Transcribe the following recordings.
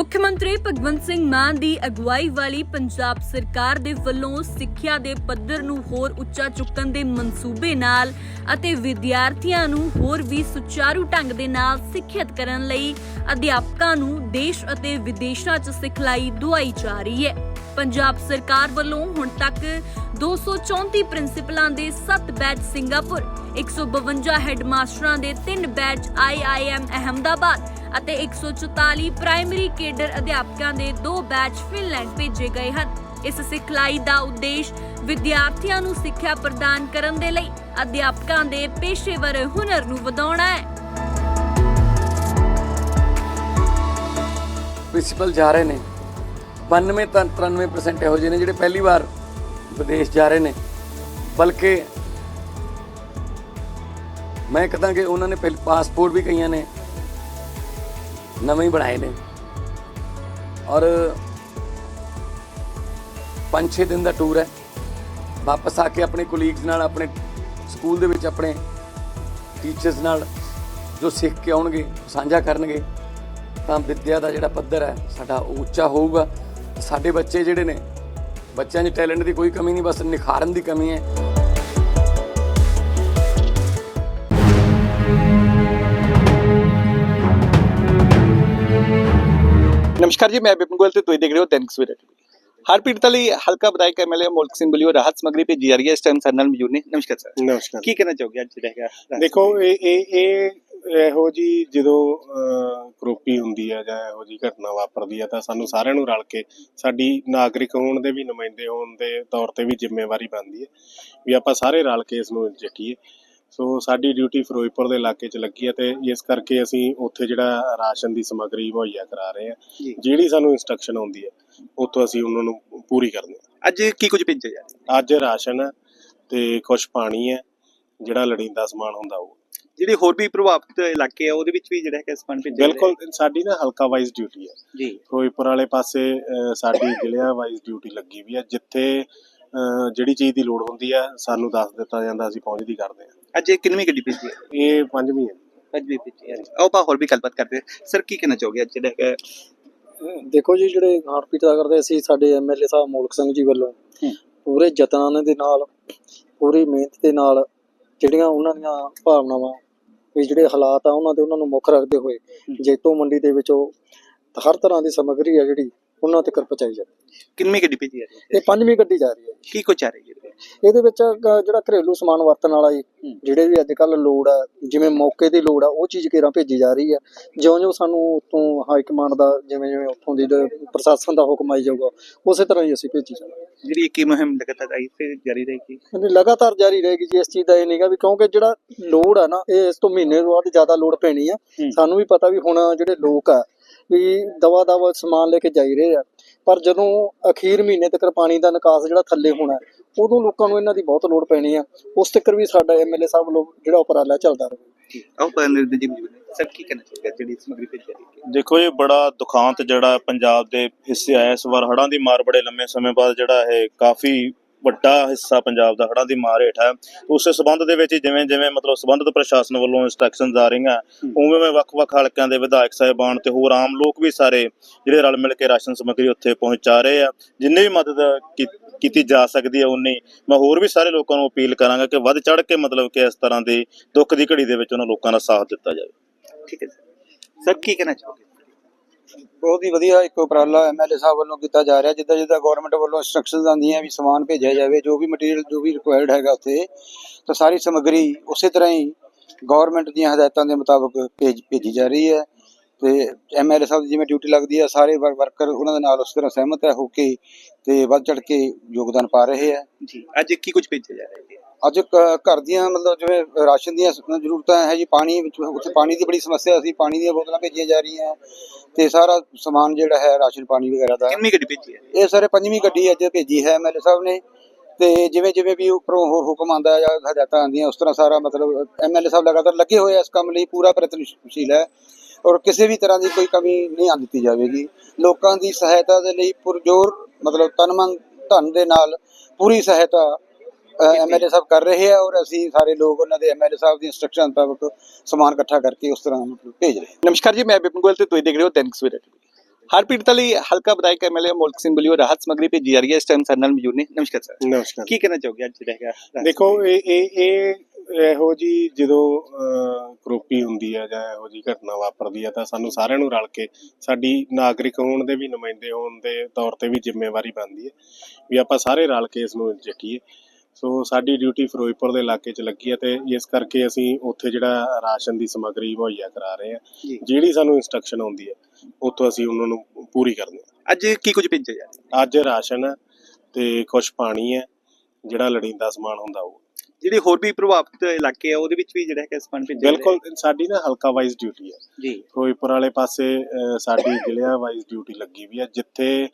ਮੁੱਖ ਮੰਤਰੀ ਭਗਵੰਤ ਸਿੰਘ ਮਾਨ ਦੀ ਅਗਵਾਈ ਵਾਲੀ ਪੰਜਾਬ ਸਰਕਾਰ ਦੇ ਵੱਲੋਂ ਸਿੱਖਿਆ ਦੇ ਪੱਧਰ ਨੂੰ ਹੋਰ ਉੱਚਾ ਚੁੱਕਣ ਦੇ ਮਨਸੂਬੇ ਨਾਲ ਅਤੇ ਵਿਦਿਆਰਥੀਆਂ ਨੂੰ ਹੋਰ ਵੀ ਸੁਚਾਰੂ ਢੰਗ ਦੇ ਨਾਲ ਸਿੱਖਿਅਤ ਕਰਨ ਲਈ ਅਧਿਆਪਕਾਂ ਨੂੰ ਦੇਸ਼ ਅਤੇ ਵਿਦੇਸ਼ਾਂ 'ਚ ਸਿਖਲਾਈ ਦਵਾਈ ਜਾ ਰਹੀ ਹੈ। ਪੰਜਾਬ ਸਰਕਾਰ ਵੱਲੋਂ ਹੁਣ ਤੱਕ 234 ਪ੍ਰਿੰਸੀਪਲਾਂ ਦੇ 7 ਬੈਚ ਸਿੰਗਾਪੁਰ 152 ਹੈੱਡਮਾਸਟਰਾਂ ਦੇ 3 ਬੈਚ ਆਈਆਈਐਮ ਅਹਮਦਾਬਾਦ ਅਤੇ 144 ਪ੍ਰਾਇਮਰੀ ਕੇਡਰ ਅਧਿਆਪਕਾਂ ਦੇ 2 ਬੈਚ ਫਿਨਲੈਂਡ ਭੇਜੇ ਗਏ ਹਨ। ਇਸ ਸਿਖਲਾਈ ਦਾ ਉਦੇਸ਼ ਵਿਦਿਆਰਥੀਆਂ ਨੂੰ ਸਿੱਖਿਆ ਪ੍ਰਦਾਨ ਕਰਨ ਦੇ ਲਈ ਅਧਿਆਪਕਾਂ ਦੇ ਪੇਸ਼ੇਵਰ ਹੁਨਰ ਨੂੰ ਵਧਾਉਣਾ ਹੈ। ਪ੍ਰਿੰਸੀਪਲ ਜਾ ਰਹੇ ਨੇ। 92 ਤਾਂ 93% ਇਹੋ ਜਿਹੇ ਨੇ ਜਿਹੜੇ ਪਹਿਲੀ ਵਾਰ ਵਿਦੇਸ਼ ਜਾ ਰਹੇ ਨੇ। ਬਲਕਿ ਮੈਂ ਕਹਦਾ ਕਿ ਉਹਨਾਂ ਨੇ ਪਹਿਲ ਪਾਸਪੋਰਟ ਵੀ ਕਈਆਂ ਨੇ ਨਵੇਂ ਹੀ ਬਣਾਏ ਨੇ। ਔਰ 5-6 ਦਿਨ ਦਾ ਟੂਰ ਹੈ। ਵਾਪਸ ਆ ਕੇ ਆਪਣੇ ਕੋਲੀਗਸ ਨਾਲ, ਆਪਣੇ ਸਕੂਲ ਦੇ ਵਿੱਚ ਆਪਣੇ ਟੀਚਰਸ ਨਾਲ ਜੋ ਸਿੱਖ ਕੇ ਆਉਣਗੇ, ਸਾਂਝਾ ਕਰਨਗੇ, ਤਾਂ ਵਿੱਦਿਆ ਦਾ ਜਿਹੜਾ ਪੱਧਰ ਹੈ, ਸਾਡਾ ਉਹ ਉੱਚਾ ਹੋਊਗਾ। ਸਾਡੇ ਬੱਚੇ ਜਿਹੜੇ ਨੇ, ਬੱਚਿਆਂ 'ਚ ਟੈਲੈਂਟ ਦੀ ਕੋਈ ਕਮੀ ਨਹੀਂ, ਬਸ ਨਿਖਾਰਨ ਦੀ ਕਮੀ ਹੈ। ਨਮਸਕਾਰ ਜੀ, ਮੈਂ ਬਿਪਨ ਗੋਇਲ ਤੇ ਤੁਸੀਂ ਦੇਖ ਰਹੇ ਹੋ ਦੈਨਿਕ ਸਵੇਰਾ ਟੀਵੀ। ਹਰ ਪੀੜਤ ਲਈ ਹਲਕਾ ਵਿਧਾਇਕ ਐਮਐਲਏ ਮੁਲਕ ਸਿੰਘ ਬਲਿਓ ਰਾਹਤ ਸਮਗਰੀ ਭੇਜੀ ਜਾ ਰਹੀ ਹੈ ਇਸ ਟਾਈਮ ਸਾਡੇ ਨਾਲ ਮੌਜੂਦ ਨੇ ਨਮਸਕਾਰ ਸਰ ਨਮਸਕਾਰ ਕੀ ਕਹਿਣਾ ਚਾਹੋਗੇ ਅੱਜ ਰਹੇਗਾ ਦੇਖੋ ਇਹ ਇਹ ਇਹ ਇਹੋ ਜੀ ਜਦੋਂ ਕਰੋਪੀ ਹੁੰਦੀ ਹੈ ਜਾਂ ਇਹੋ ਜੀ ਘਟਨਾ ਵਾਪਰਦੀ ਹੈ ਤਾਂ ਸਾਨੂੰ ਸਾਰਿਆਂ ਨੂੰ ਰਲ ਕੇ ਸਾਡੀ ਨਾਗਰਿਕ ਹੋਣ ਦੇ ਵੀ ਨੁਮਾਇੰਦੇ ਹੋਣ ਦੇ ਤੌਰ ਤੇ ਵੀ ਜ਼ਿੰਮੇਵਾਰੀ ਬਣਦੀ ਹੈ ਵੀ ਆਪਾਂ ਸਾਰੇ ਰਲ ਕੇ ਇਸ ਨੂੰ ਨਜਿੱਠੀਏ ਸੋ ਸਾਡੀ ਡਿਊਟੀ ਫਿਰੋਜ਼ਪੁਰ ਦੇ ਇਲਾਕੇ 'ਚ ਲੱਗੀ ਹੈ ਤੇ ਇਸ ਕਰਕੇ ਅਸੀਂ ਉੱਥੇ ਜਿਹੜਾ ਰਾਸ਼ਨ ਦੀ ਸਮੱਗਰੀ ਮੁਹੱਈਆ ਕਰਾ ਰਹੇ ਹਾਂ। ਜਿਹੜੀ ਸਾਨੂੰ ਇਨਸਟਰਕਸ਼ਨ ਆਉਂਦੀ ਹੈ ਉੱਥੋਂ ਅਸੀਂ ਉਹਨਾਂ ਨੂੰ ਪੂਰੀ ਕਰਦੇ ਹਾਂ। ਅੱਜ ਕੀ ਕੁਝ ਭੇਜਿਆ ਜਾ ਰਿਹਾ? ਅੱਜ ਰਾਸ਼ਨ ਹੈ ਤੇ ਕੁਝ ਪਾਣੀ ਹੈ ਜਿਹੜਾ ਲੜੀਂਦਾ ਸਮਾਨ ਹੁੰਦਾ ਉਹ। ਜਿਹੜੇ ਹੋਰ ਵੀ ਪ੍ਰਭਾਵਿਤ ਇਲਾਕੇ ਆ ਉਹਦੇ ਵਿੱਚ ਵੀ ਜਿਹੜਾ ਹੈ ਸਮਾਨ ਭੇਜਿਆ ਬਿਲਕੁਲ ਸਾਡੀ ਨਾ ਹਲਕਾ ਵਾਈਜ਼ ਡਿਊਟੀ ਹੈ। ਜੀ। ਫਿਰੋਜ਼ਪੁਰ ਵਾਲੇ ਪਾਸੇ ਸਾਡੀ ਜ਼ਿਲ੍ਹਾ ਵਾਈਜ਼ ਡਿਊਟੀ ਲੱਗੀ ਵੀ ਹੈ ਜਿੱਥੇ ਜਿਹੜੀ ਚੀਜ਼ ਦੀ ਲੋੜ ਹੁੰਦੀ ਹੈ ਸਾਨੂੰ ਦੱਸ ਦਿੱਤਾ ਜਾਂਦਾ ਅਸੀਂ ਪਹੁੰਚਦੀ ਕਰਦੇ ਹਾਂ। ਅੱਜ ਇਹ ਕਿੰਨਵੀਂ ਗੱਡੀ ਭੇਜੀ ਹੈ ਇਹ ਪੰਜਵੀਂ ਹੈ। ਅੱਜ ਵੀ ਭੇਜੀ ਹੈ ਆਓ ਆਪਾਂ ਹੋਰ ਵੀ ਗੱਲਬਾਤ ਕਰਦੇ ਸਰ ਕੀ ਕਹਿਣਾ ਚਾਹੋਗੇ ਅੱਜ ਜਿਹੜਾ ਦੇਖੋ ਜੀ ਜਿਹੜੇ ਹਾਰਟਬੀਟ ਦਾ ਕਰਦੇ ਅਸੀਂ ਸਾਡੇ ਐਮਐਲਏ ਸਾਹਿਬ ਮੋਲਕ ਸਿੰਘ ਜੀ ਵੱਲੋਂ। ਪੂਰੇ ਯਤਨਾਂ ਦੇ ਨਾਲ ਪੂਰੀ ਮਿਹਨਤ ਦੇ ਨਾਲ ਜਿਹੜੀਆਂ ਉਹਨਾਂ ਦੀਆਂ ਭਾਵਨਾਵਾਂ ਵੀ ਜਿਹੜੇ ਹਾਲਾਤ ਆ ਉਹਨਾਂ ਦੇ ਉਹਨਾਂ ਨੂੰ ਮੁੱਖ ਰੱਖਦੇ ਹੋਏ ਜੇਤੋ ਮੰਡੀ ਦੇ ਵਿੱਚ ਉਹ ਹਰ ਤਰ੍ਹਾਂ ਦੀ ਸਮੱਗਰੀ ਆ ਜਿਹੜੀ ਉਹਨਾਂ ਤੱਕ ਪਹੁੰਚਾਈ ਜਾਂਦੀ ਕਿੰਨਵੀਂ ਗੱਡੀ ਭੇਜੀ ਜਾ ਰਹੀ ਹੈ? ਇਹ ਪੰਜਵੀਂ ਗੱਡੀ ਜਾ ਰਹੀ ਹੈ। ਕੀ ਕੁਝ ਆ ਰਹੀ ਹੈ ਇਹਦੇ ਵਿੱਚ? ਜਿਹੜਾ ਘਰੇਲੂ ਸਮਾਨ ਵਰਤਣ ਵਾਲਾ ਜੀ ਹੂੰ। ਜਿਹੜੇ ਵੀ ਅੱਜ ਕੱਲ ਲੋੜ ਆ ਜਿਵੇਂ ਮੌਕੇ ਦੀ ਲੋੜ ਆ ਉਹ ਚੀਜ਼ ਘੇਰਾਂ ਭੇਜੀ ਜਾ ਰਹੀ ਆ। ਜਿਉਂ-ਜਿਉਂ ਸਾਨੂੰ ਉਤੋਂ ਹਾਈ ਕਮਾਂਡ ਦਾ ਜਿਵੇਂ ਜਿਵੇਂ ਉੱਥੋਂ ਦੀ ਪ੍ਰਸ਼ਾਸਨ ਦਾ ਹੁਕਮ ਆਈ ਜਾਊਗਾ ਉਸੇ ਤਰ੍ਹਾਂ ਹੀ ਅਸੀਂ ਭੇਜੀ ਜਾਵਾਂਗੇ। ਜਿਹੜੀ ਇਹ ਕੀ ਮੁਹਿੰਮ ਲਗਾਤਾਰ ਆਈ ਤੇ ਜਾਰੀ ਰਹੇਗੀ ਕਹਿੰਦੇ ਲਗਾਤਾਰ ਜਾਰੀ ਰਹੇਗੀ ਜੀ ਇਸ ਚੀਜ਼ ਦਾ ਇਹ ਨਹੀਂਗਾ ਵੀ ਕਿਉਂਕਿ ਜਿਹੜਾ ਲੋੜ ਆ ਨਾ ਇਹ ਇਸ ਤੋਂ ਮਹੀਨੇ ਬਾਅਦ ਜ਼ਿਆਦਾ ਲੋੜ ਪੈਣੀ ਆ। ਹੂੰ। ਸਾਨੂੰ ਵੀ ਪਤਾ ਵੀ ਹੁਣ ਜਿਹੜੇ ਲੋਕ ਆ ਵੀ ਦਵਾ ਦਵਾ ਸਮਾਨ ਲੈ ਕੇ ਜਾਈ ਰਹੇ ਆ। ਪਰ ਜਦੋਂ ਅਖੀਰ ਮਹੀਨੇ ਤੱਕ ਪਾਣੀ ਦਾ ਨਿਕਾਸ ਜਿਹੜਾ ਥੱਲੇ ਹੋਣਾ ਉਦੋਂ ਲੋਕਾਂ ਨੂੰ ਇਹਨਾਂ ਦੀ ਬਹੁਤ ਲੋੜ ਪੈਣੀ ਆ। ਉਸ ਤੱਕ ਵੀ ਸਾਡਾ ਐਮਐਲਏ ਸਾਹਿਬ ਵੱਲੋਂ ਜਿਹੜਾ ਉਪਰਾਲਾ ਚੱਲਦਾ ਰਹੇ। ਆਓ ਪਰ ਜੀ ਸਰ ਕੀ ਕਹਿਣਾ ਚਾਹੋਗੇ ਜਿਹੜੀ ਸਮਗਰੀ ਭੇਜੀ ਹੈ? ਦੇਖੋ ਇਹ ਬੜਾ ਦੁਖਾਂਤ ਜਿਹੜਾ ਪੰਜਾਬ ਦੇ ਹਿੱਸੇ ਆਇਆ ਇਸ ਵਾਰ ਹੜ੍ਹਾਂ ਦੀ ਮਾਰ ਬੜੇ ਲੰਮੇ ਸਮੇਂ ਬਾਅਦ ਜਿਹੜਾ ਇਹ ਕਾਫੀ ਵੱਡਾ ਹਿੱਸਾ ਪੰਜਾਬ ਦਾ ਹੜ੍ਹਾਂ ਦੀ ਮਾਰ ਹੇਠ ਹੈ। ਉਸੇ ਸਬੰਧ ਦੇ ਵਿੱਚ ਜਿਵੇਂ ਜਿਵੇਂ ਮਤਲਬ ਸਬੰਧਤ ਪ੍ਰਸ਼ਾਸਨ ਵੱਲੋਂ ਇੰਸਟਰਕਸ਼ਨਸ ਆ ਰਹੀਆਂ, ਉਵੇਂ ਉਵੇਂ ਵੱਖ-ਵੱਖ ਹਲਕਿਆਂ ਦੇ ਵਿਧਾਇਕ ਸਾਹਿਬਾਨ ਤੇ ਹੋਰ ਆਮ ਲੋਕ ਵੀ ਸਾਰੇ ਜਿਹੜੇ ਰਲ ਮਿਲ ਕੇ ਰਾਸ਼ਨ ਸਮੱਗਰੀ ਉੱਥੇ ਪਹੁੰਚਾ ਰਹੇ ਆ। ਜਿੰਨੇ ਵੀ ਮਦਦ ਕੀਤੀ ਜਾ ਸਕਦੀ ਹੈ ਉਨੀ ਮੈਂ ਹੋਰ ਵੀ ਸਾਰੇ ਲੋਕਾਂ ਨੂੰ ਅਪੀਲ ਕਰਾਂਗਾ ਕਿ ਵੱਧ ਚੜ ਕੇ ਮਤਲਬ ਕਿ ਇਸ ਤਰ੍ਹਾਂ ਦੀ ਦੁੱਖ ਦੀ ਘੜੀ ਦੇ ਵਿੱਚ ਉਹਨਾਂ ਲੋਕਾਂ ਦਾ ਸਾਥ ਦਿੱਤਾ ਜਾਵੇ। ਠੀਕ ਹੈ ਸਰ, ਕੀ ਕਹਿਣਾ ਚਾਹੋਗੇ? ਬਹੁਤ ਹੀ ਵਧੀਆ ਇੱਕ ਉਪਰਾਲਾ ਐਮਐਲਏ ਸਾਹਿਬ ਵੱਲੋਂ ਕੀਤਾ ਜਾ ਰਿਹਾ, ਜਿੱਦਾਂ ਜਿੱਦਾਂ ਗਵਰਨਮੈਂਟ ਵੱਲੋਂ ਇੰਸਟਰਕਸ਼ਨਸ ਆਉਂਦੀਆਂ ਵੀ ਸਮਾਨ ਭੇਜਿਆ ਜਾਵੇ, ਜੋ ਵੀ ਮਟੀਰੀਅਲ ਜੋ ਵੀ ਰਿਕੁਆਇਰਡ ਹੈਗਾ ਉੱਥੇ, ਤਾਂ ਸਾਰੀ ਸਮੱਗਰੀ ਉਸੇ ਤਰ੍ਹਾਂ ਹੀ ਗਵਰਨਮੈਂਟ ਦੀਆਂ ਹਦਾਇਤਾਂ ਦੇ ਮੁਤਾਬਕ ਭੇਜ, ਭੇਜੀ ਜਾ ਰਹੀ ਹੈ। ਤੇ ਐਮਐਲਏ ਸਾਹਿਬ ਦੀ ਜਿਵੇਂ ਡਿਊਟੀ ਲੱਗਦੀ ਹੈ, ਸਾਰੇ ਵਰਕਰ ਉਹਨਾਂ ਦੇ ਨਾਲ ਉਸ ਤਰ੍ਹਾਂ ਸਹਿਮਤ ਹੈ, ਹੋ ਕੇ ਤੇ ਵੱਧ ਚੜ ਕੇ ਯੋਗਦਾਨ ਪਾ ਰਹੇ ਹੈ। ਜੀ, ਅੱਜ ਕੀ ਕੁਝ ਭੇਜਿਆ ਜਾ ਰਿਹਾ ਹੈ? ਅੱਜ ਘਰ ਦੀਆਂ ਮਤਲਬ ਜਿਵੇਂ ਰਾਸ਼ਨ ਦੀਆਂ ਜ਼ਰੂਰਤਾਂ ਹੈ ਜੀ ਪਾਣੀ ਵਿੱਚ ਉੱਥੇ ਪਾਣੀ ਦੀ ਬੜੀ ਸਮੱਸਿਆ ਸੀ ਪਾਣੀ ਦੀਆਂ ਬੋਤਲਾਂ ਭੇਜੀਆਂ ਜਾ ਰਹੀਆਂ। ਤੇ ਸਾਰਾ ਸਮਾਨ ਜਿਹੜਾ ਹੈ ਰਾਸ਼ਨ ਪਾਣੀ ਵਗੈਰਾ ਦਾ। ਕਿੰਨੀ ਗੱਡੀ ਭੇਜੀ ਹੈ? ਇਹ ਸਾਰੇ ਪੰਜਵੀਂ ਗੱਡੀ ਅੱਜ ਭੇਜੀ ਹੈ ਐਮਐਲਏ ਸਾਹਿਬ ਨੇ। ਤੇ ਜਿਵੇਂ ਜਿਵੇਂ ਵੀ ਉੱਪਰੋਂ ਹੋਰ ਹੁਕਮ ਆਉਂਦਾ ਹੈ ਜਾਂ ਹਦਾਇਤਾਂ ਆਉਂਦੀਆਂ ਉਸ ਤਰ੍ਹਾਂ ਸਾਰਾ ਮਤਲਬ ਐਮਐਲਏ ਸਾਹਿਬ ਲਗਾਤਾਰ ਲੱਗੇ ਹੋਏ ਆ ਇਸ ਕੰਮ ਲਈ ਪੂਰਾ ਪ੍ਰਯਤਨਸ਼ੀਲ ਹੈ। ਔਰ ਕਿਸੇ ਵੀ ਤਰ੍ਹਾਂ ਦੀ ਕੋਈ ਕਮੀ ਨਹੀਂ ਆਉਣ ਦਿੱਤੀ ਜਾਵੇਗੀ। ਲੋਕਾਂ ਦੀ ਸਹਾਇਤਾ ਦੇ ਲਈ ਪੁਰਜੋਰ ਮਤਲਬ ਤਨ ਮਨ ਧਨ ਦੇ ਨਾਲ ਪੂਰੀ ਸਹਾਇਤਾ ਐਮਐਲਏ ਸਾਹਿਬ ਕਰ ਰਹੇ ਆ ਔਰ ਅਸੀਂ ਸਾਰੇ ਲੋਕ ਉਹਨਾਂ ਦੇ ਐਮਐਲਏ ਸਾਹਿਬ ਦੀ ਇੰਸਟਰਕਸ਼ਨ ਮੁਤਾਬਕ ਸਮਾਨ ਇਕੱਠਾ ਕਰਕੇ ਉਸ ਤਰ੍ਹਾਂ ਮਤਲਬ ਭੇਜ ਰਹੇ ਹਾਂ। ਨਮਸਕਾਰ ਜੀ ਮੈਂ ਵਿਪਨ ਗੋਇਲ ਤੇ ਤੁਸੀਂ ਦੇਖ ਰਹੇ ਹੋ ਦੈਨਿਕ ਸਵੇਰਾ ਟੀਵੀ। ਹਰ ਪੀੜਤ ਲਈ ਹਲਕਾ ਵਿਧਾਇਕ ਐਮਐਲਏ ਮੁਲਕ ਸਿੰਘ ਵੱਲੋਂ ਰਾਹਤ ਸਮੱਗਰੀ ਭੇਜੀ ਜਾ ਰਹੀ ਹੈ। ਇਸ ਟਾਈਮ ਸਾਡੇ ਨਾਲ ਮੌਜੂਦ ਨੇ। ਨਮਸਕਾਰ ਸਰ। ਨਮਸਕਾਰ। ਕੀ ਕਹਿਣਾ ਚਾਹੋਗੇ ਅੱਜ ਜਿਹੜਾ ਦੇਖੋ ਇਹ ਇਹ ਇਹ ਇਹੋ ਜੀ ਜਦੋਂ ਕਰੋਪੀ ਹੁੰਦੀ ਹੈ ਜਾਂ ਇਹੋ ਜੀ ਘਟਨਾ ਵਾਪਰਦੀ ਹੈ ਤਾਂ ਸਾਨੂੰ ਸਾਰਿਆਂ ਨੂੰ ਰਲ ਕੇ ਸਾਡੀ ਨਾਗਰਿਕ ਹੋਣ ਦੇ ਵੀ ਨੁਮਾਇੰਦੇ ਹੋਣ ਦੇ ਤੌਰ ਤੇ ਵੀ ਜ਼ਿੰਮੇਵਾਰੀ ਬਣਦੀ ਹੈ। ਵੀ ਆਪਾਂ ਸਾਰੇ ਰਲ ਕੇ ਇਸ ਨੂੰ ਨਜਿੱਠੀਏ ਸੋ ਸਾਡੀ ਡਿਊਟੀ ਫਿਰੋਜ਼ਪੁਰ ਦੇ ਇਲਾਕੇ 'ਚ ਲੱਗੀ ਹੈ ਤੇ ਇਸ ਕਰਕੇ ਅਸੀਂ ਉੱਥੇ ਜਿਹੜਾ ਰਾਸ਼ਨ ਦੀ ਸਮੱਗਰੀ ਮੁਹੱਈਆ ਕਰਾ ਰਹੇ ਹਾਂ। ਜਿਹੜੀ ਸਾਨੂੰ ਇਨਸਟਰਕਸ਼ਨ ਆਉਂਦੀ ਹੈ ਉੱਥੋਂ ਅਸੀਂ ਉਹਨਾਂ ਨੂੰ ਪੂਰੀ ਕਰਦੇ ਹਾਂ। ਅੱਜ ਕੀ ਕੁਝ ਭੇਜਿਆ ਜਾ ਰਿਹਾ? ਅੱਜ ਰਾਸ਼ਨ ਹੈ ਤੇ ਕੁਝ ਪਾਣੀ ਹੈ ਜਿਹੜਾ ਲੜੀਂਦਾ ਸਮਾਨ ਹੁੰਦਾ ਉਹ। ਜਿਹੜੇ ਹੋਰ ਵੀ ਪ੍ਰਭਾਵਿਤ ਇਲਾਕੇ ਆ ਉਹਦੇ ਵਿੱਚ ਵੀ ਜਿਹੜਾ ਹੈਗਾ ਸਮਾਨ ਭੇਜਿਆ ਬਿਲਕੁਲ ਸਾਡੀ ਨਾ ਹਲਕਾ ਵਾਈਜ਼ ਡਿਊਟੀ ਹੈ। ਜੀ। ਫਿਰੋਜ਼ਪੁਰ ਵਾਲੇ ਪਾਸੇ ਸਾਡੀ ਜ਼ਿਲ੍ਹਿਆ ਵਾਈਜ਼ ਡਿਊਟੀ ਲੱਗੀ ਵੀ ਹੈ ਜਿੱਥੇ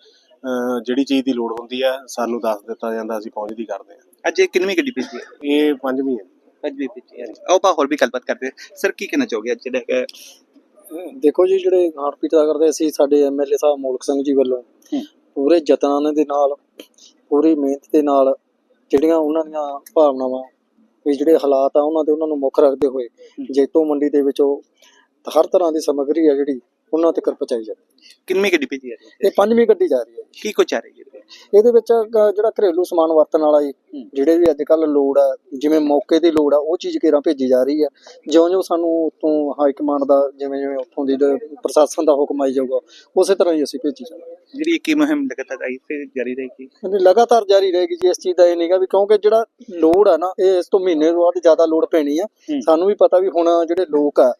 ਜਿਹੜੀ ਚੀਜ਼ ਦੀ ਲੋੜ ਹੁੰਦੀ ਹੈ ਸਾਨੂੰ ਦੱਸ ਦਿੱਤਾ ਜਾਂਦਾ ਅਸੀਂ ਪਹੁੰਚਦੀ ਕਰਦੇ ਹਾਂ ਅੱਜ ਇਹ ਕਿੰਨਵੀਂ ਗੱਡੀ ਭੇਜੀ ਹੈ? ਇਹ ਪੰਜਵੀਂ ਹੈ। ਅੱਜ ਵੀ ਭੇਜੀ ਹੈ। ਆਓ ਆਪਾਂ ਹੋਰ ਵੀ ਗੱਲਬਾਤ ਕਰਦੇ ਸਰ ਕੀ ਕਹਿਣਾ ਚਾਹੋਗੇ ਅੱਜ ਜਿਹੜਾ ਹੈਗਾ? ਦੇਖੋ ਜੀ ਜਿਹੜੇ ਹਾਰਟਪੀਟ ਦਾ ਕਰਦੇ ਅਸੀਂ ਸਾਡੇ ਐਮਐਲਏ ਸਾਹਿਬ ਮੋਲਕ ਸਿੰਘ ਜੀ ਵੱਲੋਂ ਹੂੰ। ਪੂਰੇ ਯਤਨਾਂ ਦੇ ਨਾਲ ਪੂਰੀ ਮਿਹਨਤ ਦੇ ਨਾਲ ਜਿਹੜੀਆਂ ਉਹਨਾਂ ਦੀਆਂ ਭਾਵਨਾਵਾਂ ਵੀ ਜਿਹੜੇ ਹਾਲਾਤ ਆ ਉਹਨਾਂ ਦੇ ਉਹਨਾਂ ਨੂੰ ਮੁੱਖ ਰੱਖਦੇ ਹੋਏ ਜੇਤੋ ਮੰਡੀ ਦੇ ਵਿੱਚੋਂ ਹਰ ਤਰ੍ਹਾਂ ਦੀ ਸਮੱਗਰੀ ਆ ਜਿਹੜੀ ਉਹਨਾਂ ਤੱਕ ਪਹੁੰਚਾਈ ਜਾਂਦੀ ਕਿੰਨਵੀਂ ਗੱਡੀ ਭੇਜੀ ਜਾ ਰਹੀ ਹੈ? ਇਹ ਪੰਜਵੀਂ ਗੱਡੀ ਜਾ ਰਹੀ ਹੈ ਕੀ ਕੁਝ ਆ ਰਹੀ ਹੈ ਇਹਦੇ ਵਿੱਚ? ਜਿਹੜਾ ਘਰੇਲੂ ਸਮਾਨ ਵਰਤਣ ਵਾਲਾ ਜੀ ਜਿਹੜੇ ਵੀ ਅੱਜ ਕੱਲ ਲੋੜ ਆ ਜਿਵੇਂ ਮੌਕੇ ਦੀ ਲੋੜ ਆ ਉਹ ਚੀਜ਼ ਕਿਰਾਂ ਭੇਜੀ ਜਾ ਰਹੀ ਆ। ਜਿਉਂ-ਜਿਉਂ ਸਾਨੂੰ ਉਤੋਂ ਹਾਈ ਕਮਾਂਡ ਦਾ ਜਿਵੇਂ ਜਿਵੇਂ ਉੱਥੋਂ ਦੀ ਦ- ਪ੍ਰਸ਼ਾਸਨ ਦਾ ਹੁਕਮ ਆਈ ਜਾਊਗਾ ਉਸੇ ਤਰ੍ਹਾਂ ਹੀ ਅਸੀਂ ਭੇਜੀ ਜਾਵਾਂਗੇ। ਜਿਹੜੀ ਇਹ ਕੀ ਮੁਹਿੰਮ ਲਗਾਤਾਰ ਆਈ ਤੇ ਜਾਰੀ ਰਹੇਗੀ ਇਹਦੀ ਲਗਾਤਾਰ ਜਾਰੀ ਰਹੇਗੀ ਜੀ ਇਸ ਚੀਜ਼ ਦਾ ਇਹ ਨਹੀਂਗਾ ਵੀ ਕਿਉਂਕਿ ਜਿਹੜਾ ਲੋੜ ਆ ਨਾ ਇਹ ਇਸ ਤੋਂ ਮਹੀਨੇ ਤੋਂ ਬਾਅਦ ਜ਼ਿਆਦਾ ਲੋੜ ਪੈਣੀ ਆ। ਹੂੰ। ਸਾਨੂੰ ਵੀ ਪਤਾ ਵੀ ਹੁਣ ਜਿਹੜੇ ਲੋਕ ਆ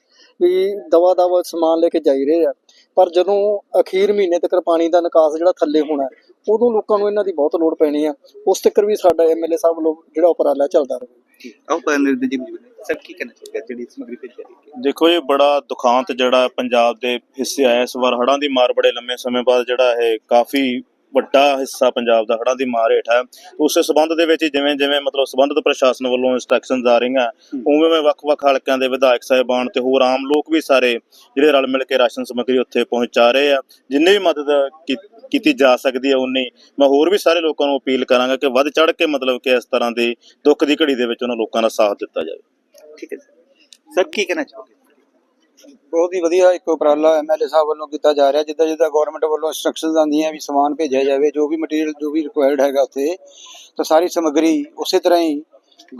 ਵੀ ਦਵਾ ਦਵਾ ਸਮਾਨ ਲੈ ਕੇ ਜਾਈ ਰਹੇ ਆ। ਪਰ ਜਦੋਂ ਅਖੀਰ ਮਹੀਨੇ ਤੱਕ ਪਾਣੀ ਦਾ ਨਿਕਾਸ ਜਿਹੜਾ ਥੱਲੇ ਹੋਣਾ ਉਦੋਂ ਲੋਕਾਂ ਨੂੰ ਇਹਨਾਂ ਦੀ ਬਹੁਤ ਲੋੜ ਪੈਣੀ ਆ। ਉਸ ਤੱਕ ਵੀ ਸਾਡਾ ਐਮਐਲਏ ਸਾਹਿਬ ਵੱਲੋਂ ਜਿਹੜਾ ਉਪਰਾਲਾ ਚੱਲਦਾ ਰਹੇ। ਆਓ ਦੇ ਜੀ ਸਰ ਕੀ ਕਹਿਣਾ ਚਾਹੋਗੇ ਜਿਹੜੀ ਸਮੱਗਰੀ ਭੇਜੀ ਹੈ? ਦੇਖੋ ਇਹ ਬੜਾ ਦੁਖਾਂਤ ਜਿਹੜਾ ਪੰਜਾਬ ਦੇ ਹਿੱਸੇ ਆਇਆ ਇਸ ਵਾਰ ਹੜ੍ਹਾਂ ਦੀ ਮਾਰ ਬੜੇ ਲੰਮੇ ਸਮੇਂ ਬਾਅਦ ਜਿਹੜਾ ਇਹ ਕਾਫੀ ਵੱਡਾ ਹਿੱਸਾ ਪੰਜਾਬ ਦਾ ਹੜ੍ਹਾਂ ਦੀ ਮਾਰ ਹੇਠ ਹੈ। ਉਸੇ ਸਬੰਧ ਦੇ ਵਿੱਚ ਜਿਵੇਂ ਜਿਵੇਂ ਮਤਲਬ ਸਬੰਧਤ ਪ੍ਰਸ਼ਾਸਨ ਵੱਲੋਂ ਇਨਸਟਰਕਸ਼ਨਸ ਆ ਰਹੀਆਂ ਉਵੇਂ ਉਵੇਂ ਵੱਖ-ਵੱਖ ਹਲਕਿਆਂ ਦੇ ਵਿਧਾਇਕ ਸਾਹਿਬਾਨ ਤੇ ਹੋਰ ਆਮ ਲੋਕ ਵੀ ਸਾਰੇ ਜਿਹੜੇ ਰਲ ਮਿਲ ਕੇ ਰਾਸ਼ਨ ਸਮੱਗਰੀ ਉੱਥੇ ਪਹੁੰਚਾ ਰਹੇ ਆ। ਜਿੰਨੀ ਵੀ ਮਦਦ ਕੀਤੀ ਜਾ ਸਕਦੀ ਹੈ ਉਨੀ ਮੈਂ ਹੋਰ ਵੀ ਸਾਰੇ ਲੋਕਾਂ ਨੂੰ ਅਪੀਲ ਕਰਾਂਗਾ ਕਿ ਵੱਧ ਚੜ ਕੇ ਮਤਲਬ ਕਿ ਇਸ ਤਰ੍ਹਾਂ ਦੀ ਦੁੱਖ ਦੀ ਘੜੀ ਦੇ ਵਿੱਚ ਉਹਨਾਂ ਲੋਕਾਂ ਦਾ ਸਾਥ ਦਿੱਤਾ ਜਾਵੇ। ਠੀਕ ਹੈ ਸਰ ਕੀ ਕਹਿਣਾ ਚਾਹੋਗੇ? ਬਹੁਤ ਹੀ ਵਧੀਆ ਇੱਕ ਉਪਰਾਲਾ ਐਮਐਲਏ ਸਾਹਿਬ ਵੱਲੋਂ ਕੀਤਾ ਜਾ ਰਿਹਾ, ਜਿੱਦਾਂ ਜਿੱਦਾਂ ਗਵਰਨਮੈਂਟ ਵੱਲੋਂ ਇਨਸਟਰਕਸ਼ਨਸ ਆਉਂਦੀਆਂ ਵੀ ਸਮਾਨ ਭੇਜਿਆ ਜਾਵੇ, ਜੋ ਵੀ ਮਟੀਰੀਅਲ ਜੋ ਵੀ ਰਿਕੁਆਇਰਡ ਹੈਗਾ ਉੱਥੇ, ਤਾਂ ਸਾਰੀ ਸਮੱਗਰੀ ਉਸੇ ਤਰ੍ਹਾਂ ਹੀ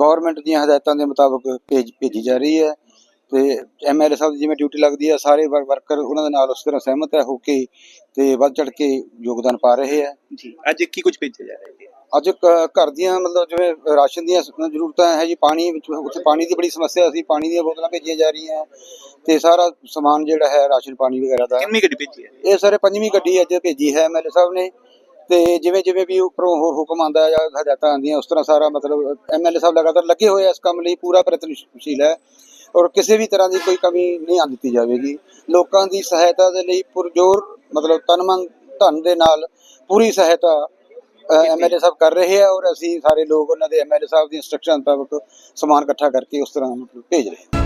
ਗਵਰਨਮੈਂਟ ਦੀਆਂ ਹਦਾਇਤਾਂ ਦੇ ਮੁਤਾਬਕ ਭੇਜ, ਭੇਜੀ ਜਾ ਰਹੀ ਹੈ। ਤੇ ਐਮਐਲਏ ਸਾਹਿਬ ਦੀ ਜਿਵੇਂ ਡਿਊਟੀ ਲੱਗਦੀ ਹੈ, ਸਾਰੇ ਵਰਕਰ ਉਹਨਾਂ ਦੇ ਨਾਲ ਉਸ ਤਰ੍ਹਾਂ ਸਹਿਮਤ ਹੈ ਹੋ ਕੇ ਤੇ ਵੱਧ ਚੜ ਕੇ ਯੋਗਦਾਨ ਪਾ ਰਹੇ ਹੈ। ਜੀ, ਅੱਜ ਕੀ ਕੁਝ ਭੇਜਿਆ ਜਾ ਰਿਹਾ ਹੈ? ਅੱਜ ਘਰ ਦੀਆਂ ਮਤਲਬ ਜਿਵੇਂ ਰਾਸ਼ਨ ਦੀਆਂ ਜ਼ਰੂਰਤਾਂ ਹੈ ਜੀ ਪਾਣੀ ਵਿੱਚ ਉੱਥੇ ਪਾਣੀ ਦੀ ਬੜੀ ਸਮੱਸਿਆ ਸੀ ਪਾਣੀ ਦੀਆਂ ਬੋਤਲਾਂ ਭੇਜੀਆਂ ਜਾ ਰਹੀਆਂ। ਤੇ ਸਾਰਾ ਸਮਾਨ ਜਿਹੜਾ ਹੈ ਰਾਸ਼ਨ ਪਾਣੀ ਵਗੈਰਾ ਦਾ। ਕਿੰਨੀ ਗੱਡੀ ਭੇਜੀ ਹੈ? ਇਹ ਸਾਰੇ ਪੰਜਵੀਂ ਗੱਡੀ ਅੱਜ ਭੇਜੀ ਹੈ ਐਮਐਲਏ ਸਾਹਿਬ ਨੇ। ਤੇ ਜਿਵੇਂ ਜਿਵੇਂ ਵੀ ਉੱਪਰੋਂ ਹੁ- ਹੁਕਮ ਆਉਂਦਾ ਹੈ ਜਾਂ ਹਦਾਇਤਾਂ ਆਉਂਦੀਆਂ ਉਸ ਤਰ੍ਹਾਂ ਸਾਰਾ ਮਤਲਬ ਐਮਐਲਏ ਸਾਹਿਬ ਲਗਾਤਾਰ ਲੱਗੇ ਹੋਏ ਆ ਇਸ ਕੰਮ ਲਈ ਪੂਰਾ ਪ੍ਰਯਤਨਸ਼ੀਲ ਹੈ। ਔਰ ਕਿਸੇ ਵੀ ਤਰ੍ਹਾਂ ਦੀ ਕੋਈ ਕਮੀ ਨਹੀਂ ਆਉਣ ਦਿੱਤੀ ਜਾਵੇਗੀ। ਲੋਕਾਂ ਦੀ ਸਹਾਇਤਾ ਦੇ ਲਈ ਪੁਰਜੋਰ ਮਤਲਬ ਤਨ ਮਨ ਧਨ ਦੇ ਨਾਲ ਪੂਰੀ ਸਹਾਇਤਾ ਐਮਐਲਏ ਸਾਹਿਬ ਕਰ ਰਹੇ ਆ ਔਰ ਅਸੀਂ ਸਾਰੇ ਲੋਕ ਉਹਨਾਂ ਦੇ ਐਮਐਲਏ ਸਾਹਿਬ ਦੀ ਇੰਸਟਰਕਸ਼ਨ ਮੁਤਾਬਕ ਸਮਾਨ ਇਕੱਠਾ ਕਰਕੇ ਉਸ ਤਰ੍ਹਾਂ ਮਤਲਬ ਭੇਜ ਰਹੇ ਹਾਂ